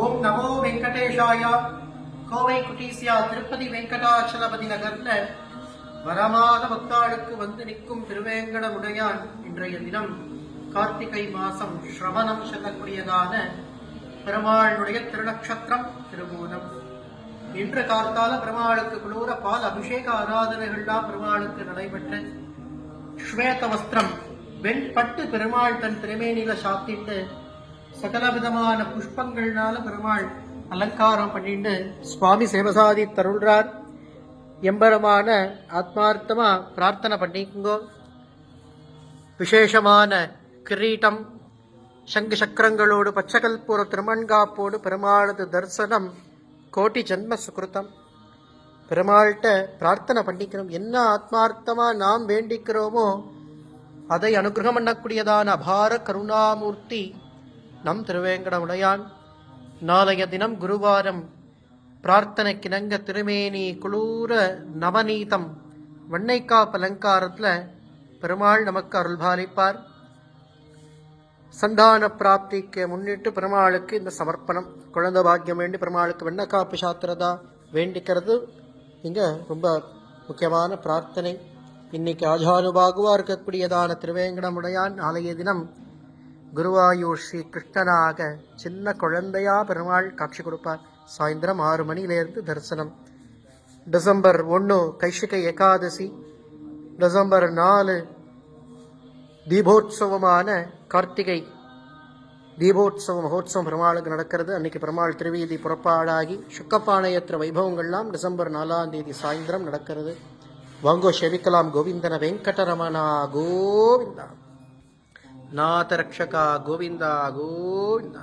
ஓம் நமோ வெங்கடேஷாயா. கோவை குட்டீசியா திருப்பதி வெங்கடாச்சலபதி நகர்ல வரமாத பக்தாளுக்கு வந்து நிற்கும் திருவேங்கடமுடையான் இன்றைய தினம். கார்த்திகை மாசம் ஸ்ரவணம் செல்லக்கூடியதான பெருமாளுடைய திருநக்ஷத்திரம் திருமூலம். இன்று கார்த்தால பெருமாளுக்கு குளூர பால் அபிஷேக ஆராதனைகள்லாம் பெருமாளுக்கு நடைபெற்று ஸ்வேத வஸ்திரம் வெண்பட்டு பெருமாள் தன் திருமேனில சாத்திட்டு சகல விதமான புஷ்பங்கள்னால பெருமாள் அலங்காரம் பண்ணிட்டு சுவாமி சேவசாதி தருள்றார். எம்பரமான ஆத்மார்த்தமாக பிரார்த்தனை பண்ணிக்குங்கோ. விசேஷமான கிரீட்டம் சங்கு சக்கரங்களோடு பச்சகல்பூர திருமண்காப்போடு பெருமாளது தரிசனம் கோட்டி ஜென்ம சுகிருத்தம். பெருமாள்கிட்ட பிரார்த்தனை பண்ணிக்கிறோம். என்ன ஆத்மார்த்தமாக நாம் வேண்டிக்கிறோமோ அதை அனுகிரகம் பண்ணக்கூடியதான அபார கருணாமூர்த்தி நம் திருவேங்கட உடையான் நாளைய தினம் குருவாரம். பிரார்த்தனைக்கிணங்க திருமேனி குளூர நவநீதம். வெண்ணைக்காப்பு அலங்காரத்தில் பெருமாள் நமக்கு அருள்பாலிப்பார். சந்தான பிராப்திக்கு முன்னிட்டு பெருமாளுக்கு இந்த சமர்ப்பணம். குழந்தை பாக்கியம் வேண்டி பெருமாளுக்கு வெண்ணக்காப்பு சாத்திரதா வேண்டிக்கிறது. இங்கே ரொம்ப முக்கியமான பிரார்த்தனை. இன்னைக்கு ஆஜானுபாகுவாக இருக்கக்கூடியதான திருவேங்கடமுடையான். நாளைய தினம் குருவாயூர் ஸ்ரீ கிருஷ்ணனாக சின்ன குழந்தையா பெருமாள் காட்சி கொடுப்பார். சாயந்தரம் ஆறு மணியிலேருந்து தரிசனம். டிசம்பர் ஒன்று கைஷிக ஏகாதசி. டிசம்பர் நாலு தீபோத்சவமான கார்த்திகை. தீபோத்சவ மகோத்சவம் பெருமாளுக்கு நடக்கிறது. அன்னைக்கு பெருமாள் திருவீதி புறப்பாடாகி சுக்கப்பானையற்ற வைபவங்கள்லாம் டிசம்பர் நாலாம் தேதி சாயந்தரம் நடக்கிறது. வாங்கோ செவிக்கலாம் கோவிந்தன வெங்கடரமணா கோவிந்தா. நாத ரக்ஷகா கோவிந்தா கோவிந்தா